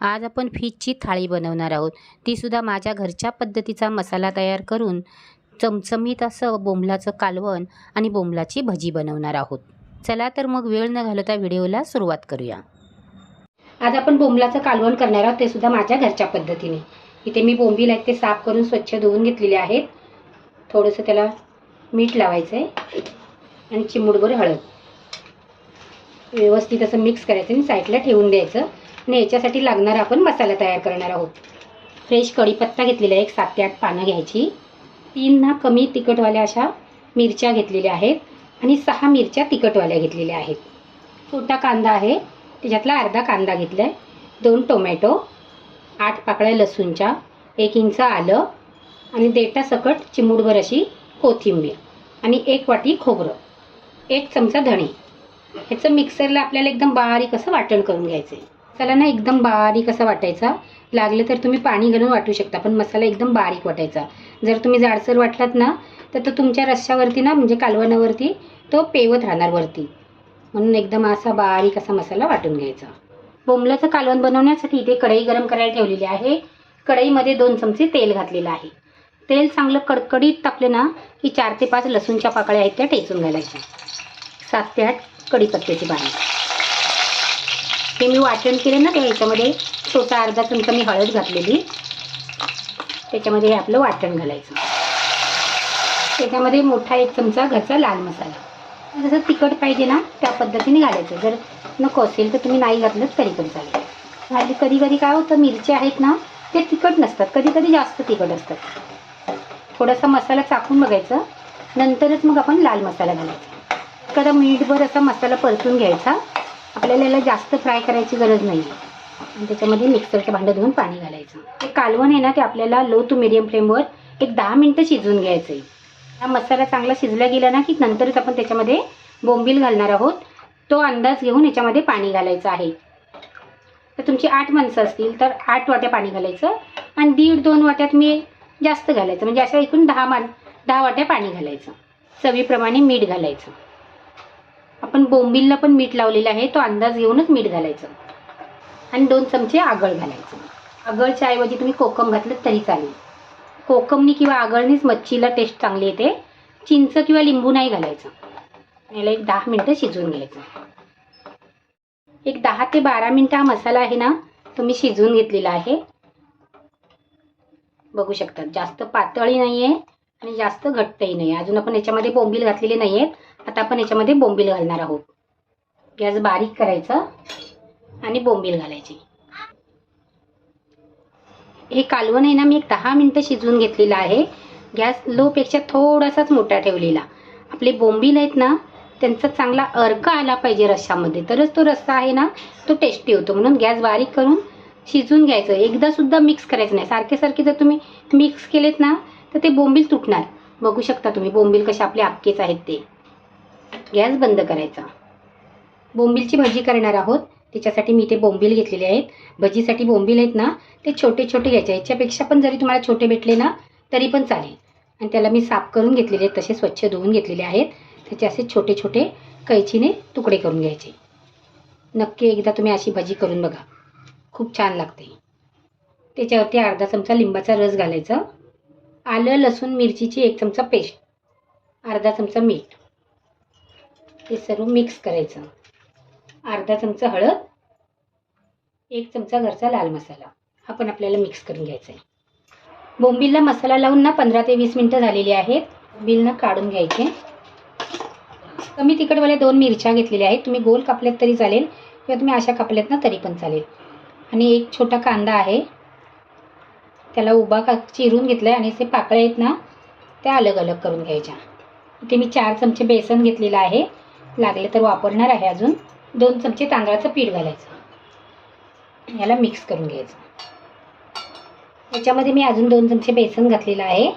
आज आपण फिशची थाळी बनवणार आहोत. तीसुद्धा माझ्या घरच्या पद्धतीचा मसाला तयार करून चमचमीत असं बोंबलाचं कालवण आणि बोंबलाची भजी बनवणार आहोत. चला तर मग वेळ न घालवता व्हिडिओला सुरुवात करूया. आज आपण बोंबलाचं कालवण करणार आहोत ते सुद्धा माझ्या घरच्या पद्धतीने. इथे मी बोंबील आहेत ते साफ करून स्वच्छ धुवून घेतलेले आहेत. थोडंसं त्याला मीठ लावायचं आहे आणि चिमूटभर हळद. व्यवस्थित असं मिक्स करायचं आणि साईडला ठेवून द्यायचं. आणि याच्यासाठी लागणारा आपण मसाला तयार करणार आहोत. फ्रेश कढीपत्ता घेतलेला आहे एक सात ते आठ पानं घ्यायची. तीन ना कमी तिखटवाल्या अशा मिरच्या घेतलेल्या आहेत आणि सहा मिरच्या तिखटवाल्या घेतलेल्या आहेत. छोटा कांदा आहे त्याच्यातला अर्धा कांदा घेतला आहे दोन टोमॅटो आठ पाकळ्या लसूणच्या एक इंच आलं आणि देटा सकट चिमूडभर अशी कोथिंबीर आणि एक वाटी खोबरं एक चमचा धणे. ह्याचं मिक्सरला आपल्याला एकदम बारीक असं वाटण करून घ्यायचं आहे त्याला ना एकदम बारीक असा वाटायचा. लागलं तर तुम्ही पाणी घालून वाटू शकता पण मसाला एकदम बारीक वाटायचा. जर तुम्ही जाडसर वाटलात ना तर तो तुमच्या रश्श्यावरती ना म्हणजे कालवणावरती तो पेवत राहणार वरती. म्हणून एकदम असा बारीक असा मसाला वाटून घ्यायचा. बोंबलाचं कालवण बनवण्यासाठी इथे कढई गरम करायला ठेवलेली आहे. कढईमध्ये दोन चमचे तेल घातलेलं आहे. तेल चांगलं कडकडीत टाकले ना की चार ते पाच लसूणच्या पाकळ्या आहेत त्या टेचून घालायच्या. सात ते आठ कढीपत्त्याची पानं हे मी वाटण केले ना त्या ह्याच्यामध्ये छोटा अर्धा चमचा मी हळद घातलेली. त्याच्यामध्ये हे आपलं वाटण घालायचं. त्याच्यामध्ये मोठा एक चमचा घरचा लाल मसाला. जसं तिखट पाहिजे ना त्या पद्धतीने घालायचं. जर नको असेल तर तुम्ही नाही घातलं तरी पण चालेल. घाली कधी कधी काय होतं मिरच्या आहेत ना ते तिखट नसतात. कधी कधी जास्त तिखट असतात. थोडासा मसाला चाकून बघायचं. नंतरच मग आपण लाल मसाला घालायचा. एखादा मीठभर असा मसाला परतून घ्यायचा. आपल्याला याला जास्त फ्राय करायची गरज नाही. आणि त्याच्यामध्ये मिक्सरचं भांडं धुवून पाणी घालायचं. ते कालवण आहे ना ते आपल्याला लो टू मिडियम फ्लेमवर एक दहा मिनटं शिजवून घ्यायचं आहे हा मसाला चांगला शिजला गेला ना की नंतरच आपण त्याच्यामध्ये बोंबील घालणार आहोत. तो अंदाज घेऊन याच्यामध्ये पाणी घालायचं आहे. तर तुमची आठ माणसं असतील तर आठ वाट्या पाणी घालायचं. आणि दीड दोन वाट्यात मी जास्त घालायचं. म्हणजे असं एकूण दहा मान दहा वाट्या पाणी घालायचं. चवीप्रमाणे मीठ घालायचं. आपण बोंबिलला पण मीठ लावलेलं आहे तो अंदाज घेऊनच मीठ घालायचं. आणि दोन चमचे आगळ घालायचं. आगळच्या ऐवजी तुम्ही कोकम घातलं तरी चालेल. कोकमनी किंवा आगळनीच मच्छीला टेस्ट चांगली येते. चिंच किंवा लिंबू नाही घालायचं. याला एक दहा मिनटं शिजवून घ्यायचं. एक दहा ते बारा मिनटं हा मसाला आहे ना तो मी शिजवून घेतलेला आहे. बघू शकतात जास्त पातळी नाही आहे आणि जास्त घट्टही नाही अजून आपण याच्यामध्ये बोंबील घातलेले नाही आहेत आता आपण याच्यामध्ये बोंबील घालणार आहोत. गॅस बारीक करायचा आणि बोंबील घालायची. हे कालवण आहे ना मी एक दहा मिनटं शिजवून घेतलेलं आहे. गॅस लोपेक्षा थोडासाच मोठा ठेवलेला. आपले बोंबील आहेत ना त्यांचा चांगला अर्क आला पाहिजे रश्शामध्ये तरच तो रस्सा आहे ना तो टेस्टी होतो. म्हणून गॅस बारीक करून शिजून घ्यायचं. एकदा सुद्धा मिक्स करायचं नाही. सारखे सारखे जर तुम्ही मिक्स केलेत ना तर ते बोंबील तुटणार. बघू शकता तुम्ही बोंबील कसे आपले अक्केच आहेत ते. गॅस बंद करायचा. बोंबीलची भजी करणार आहोत. त्याच्यासाठी मी इथे बोंबील घेतलेले आहेत. भजीसाठी बोंबील आहेत ना ते छोटे छोटे घ्यायचे याच्यापेक्षा पण जरी तुम्हाला छोटे भेटले ना तरी पण चालेल. आणि त्याला मी साफ करून घेतलेले आहेत. तसे स्वच्छ धुवून घेतलेले आहेत. त्याचे असे छोटे छोटे कैचीने तुकडे करून घ्यायचे. नक्की एकदा तुम्ही अशी भजी करून बघा. खूप छान लागते. त्याच्यावरती अर्धा चमचा लिंबाचा रस घालायचा. आलं लसूण मिरचीची एक चमचा पेस्ट. अर्धा चमचा मीठ. हे सर्व मिक्स करायचं. अर्धा चमचा हळद एक चमचा घरचा लाल मसाला. हा पण आपल्याला मिक्स करून घ्यायचा आहे. बोंबीलला मसाला लावून ना पंधरा ते वीस मिनटं झालेली आहेत. बोंबीलनं काढून घ्यायचे. कमी तिखटवाल्या दोन मिरच्या घेतलेल्या आहेत. तुम्ही गोल कापल्यात तरी चालेल किंवा तुम्ही अशा कापल्यात ना तरी पण चालेल. आणि एक छोटा कांदा आहे. त्याला उभा का चिरून घेतला आहे आणि ते पाकळ्या आहेत ना त्या अलग अलग करून घ्यायच्या. इथे मी चार चमचे बेसन घेतलेलं आहे. लागले तर वापरणार आहे अजून. दोन चमचे तांदळाचं पीठ घालायचं. याला मिक्स करून घ्यायचं. याच्यामध्ये मी अजून दोन चमचे बेसन घातलेलं आहे.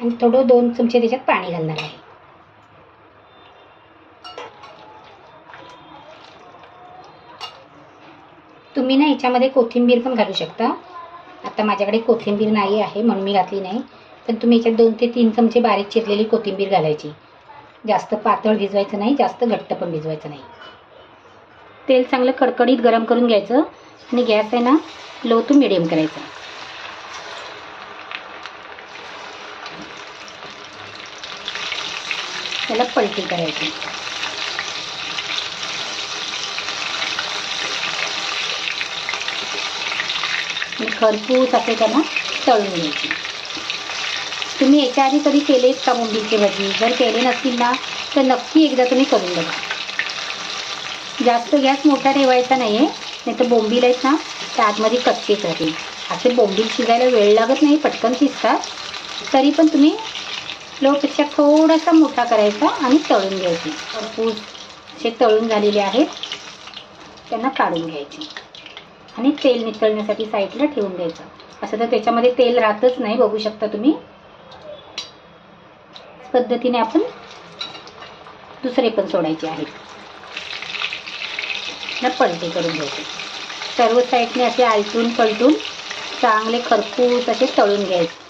आणि थोडं दोन चमचे त्याच्यात पाणी घालणार आहे. तुम्ही ना याच्यामध्ये कोथिंबीर पण घालू शकता. आता माझ्याकडे कोथिंबीर नाही आहे म्हणून मी घातली नाही. पण तुम्ही याच्यात दोन ते तीन चमचे बारीक चिरलेली कोथिंबीर घालायची. जास्त पातळ भिजवायचं नाही जास्त घट्ट पण भिजवायचं नाही. तेल चांगलं कडकडीत गरम करून घ्यायचं आणि गॅस आहे ना लो टू मिडियम करायचा. त्याला पलटी करायची. आणि खरपूस असे त्यांना तळून घ्यायची. तुम्ही याच्या आधी कधी केलेत का मुंबईचे भजी जर केले नसतील ना तर नक्की एकदा तुम्ही करून बघा. जास्त गॅस मोठा ठेवायचा नाही आहे नाही तर बोंबील आहेत ना त्या आतमध्ये कच्चे करेल असे बोंबील शिजायला वेळ लागत नाही पटकन शिजतात. तरी पण तुम्ही लोपेक्षा थोडासा मोठा करायचा आणि तळून घ्यायचे. भरपूर असे तळून झालेले आहेत. त्यांना काढून घ्यायचे. आणि तेल नितळण्यासाठी साईडला ठेवून द्यायचं. असं तर त्याच्यामध्ये तेल राहतच नाही बघू शकता तुम्ही. पद्धतीने आपण दुसरे पण सोडायचे आहेत. ना पलटे करून घ्यायचे. सर्व साईडने असे आलटून पलटून चांगले खरपूस असे तळून घ्यायचे.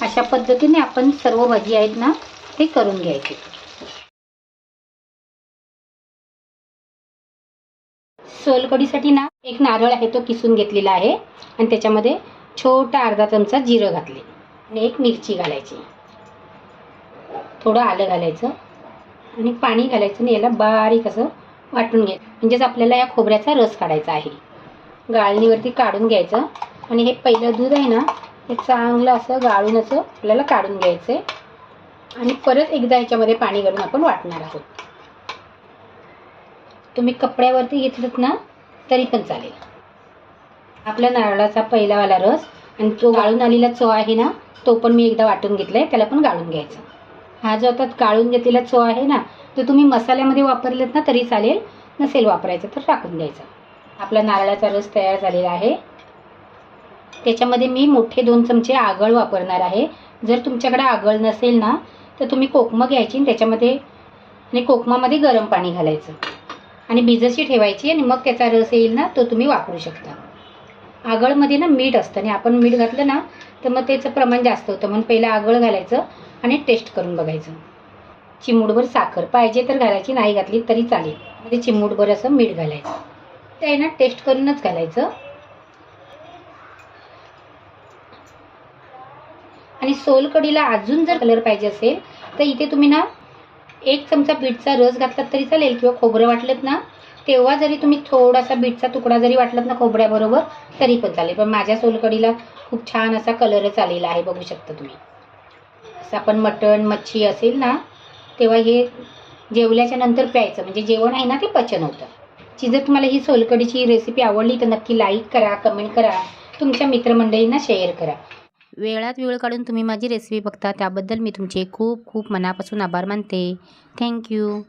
अशा पद्धतीने आपण सर्व भाजी आहेत ना ते करून घ्यायचे. सोलकढीसाठी ना एक नारळ आहे तो किसून घेतलेला आहे. आणि त्याच्यामध्ये छोटा अर्धा चमचा जिरं घातले. आणि एक मिरची घालायची. थोडं आलं घालायचं आणि पाणी घालायचं आणि याला बारीक असं वाटून घ्यायचं म्हणजेच आपल्याला या खोबऱ्याचा रस काढायचा आहे. गाळणीवरती काढून घ्यायचं आणि हे पहिलं दूध आहे ना हे चांगलं असं गाळून असं आपल्याला काढून घ्यायचं आहे आणि परत एकदा ह्याच्यामध्ये पाणी घालून आपण वाटणार आहोत. तुम्ही कपड्यावरती घेतलं ना तरी पण चालेल. आपल्या नारळाचा पहिलावाला रस आणि तो गाळून आलेला चव आहे ना तो पण मी एकदा वाटून घेतला आहे त्याला पण गाळून घ्यायचा. हा जो आता काळून घेतलेला चो आहे ना तो तुम्ही मसाल्यामध्ये वापरलेत ना तरी चालेल. नसेल वापरायचं तर टाकून द्यायचा. आपला नारळाचा रस तयार झालेला आहे. त्याच्यामध्ये मी मोठे दोन चमचे आगळ वापरणार आहे. जर तुमच्याकडे आगळ नसेल ना तर तुम्ही कोकमं घ्यायची आणि त्याच्यामध्ये आणि कोकमामध्ये गरम पाणी घालायचं. आणि भिजशी ठेवायची आणि मग त्याचा रस येईल ना तो तुम्ही वापरू शकता. आगळमध्ये ना मीठ असतं आणि आपण मीठ घातलं ना तर मग त्याचं प्रमाण जास्त होतं. म्हणून पहिलं आगळ घालायचं. आणि टेस्ट करून बघायचं. चिमूटभर साखर पाहिजे तर घालायची नाही घातली तरी चालेल. म्हणजे चिमूटभर असं मीठ घालायचं. ते आहे ना टेस्ट करूनच घालायचं. आणि सोलकढीला अजून जर कलर पाहिजे असेल तर इथे तुम्ही ना एक चमचा बीटचा रस घातलात तरी चालेल किंवा खोबरं वाटलं ना तेव्हा जरी तुम्ही थोडासा बीटचा तुकडा जरी वाटलात ना खोबऱ्याबरोबर तरी पण चालेल. पण माझ्या सोलकढीला खूप छान असा कलरच आलेला आहे बघू शकता तुम्ही. असं आपण मटण मच्छी असेल ना तेव्हा हे जेवल्याच्या नंतर प्यायचं. म्हणजे जेवण आहे ना ते पचन होतं. ची जर तुम्हाला ही सोलकढीची रेसिपी आवडली तर नक्की लाईक करा कमेंट करा. तुमच्या मित्रमंडळींना शेअर करा. वेळात वेळ काढून तुम्ही माझी रेसिपी बघता त्याबद्दल मी तुमचे खूप खूप मनापासून आभार मानते. थँक्यू